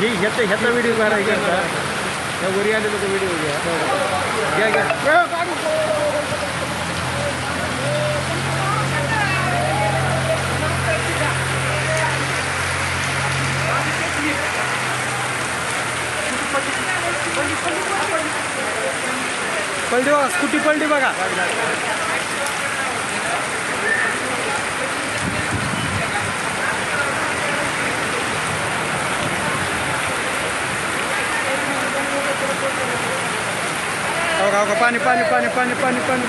ही ह्याचा व्हिडिओ काढायचा त्या वरी आलेला तो व्हिडिओ घ्या. घ्या घ्या. पलटी बघा स्कूटी पलटी बघा. हो। का, हो का, पाणी पाणी पाणी पाणी पाणी पाणी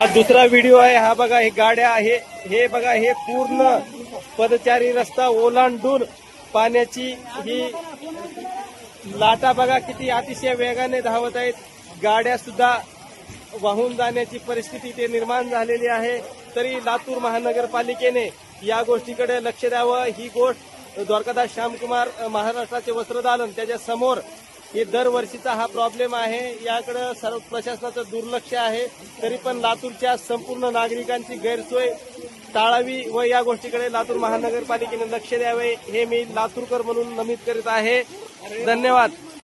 हे दुसरा व्हिडिओ आहे हा बघा हे गाड्या आहे. हे बघा हे पूर्ण पदचारी रस्ता ओलांडून पाण्याची ही लाटा बघा किती अतिशय वेगाने धावत आहेत. गाड्या सुद्धा वाहून जाण्याची परिस्थिती ते निर्माण झालेली आहे. तरी लातूर महानगरपालिकेने या गोष्टीकडे लक्ष द्यावं. ही गोष्ट द्वारकादास श्यामकुमार महाराष्ट्राचे वस्त्रदालन त्याच्यासमोर हे दरवर्षीचा हा प्रॉब्लेम आहे. याकडे सर्व प्रशासनाचं दुर्लक्ष आहे. तरी पण लातूरच्या संपूर्ण नागरिकांची गैरसोय टाळावी व या गोष्टीकडे लातूर महानगरपालिकेने लक्ष द्यावे. हे मी लातूरकर म्हणून नमूद करीत आहे. धन्यवाद.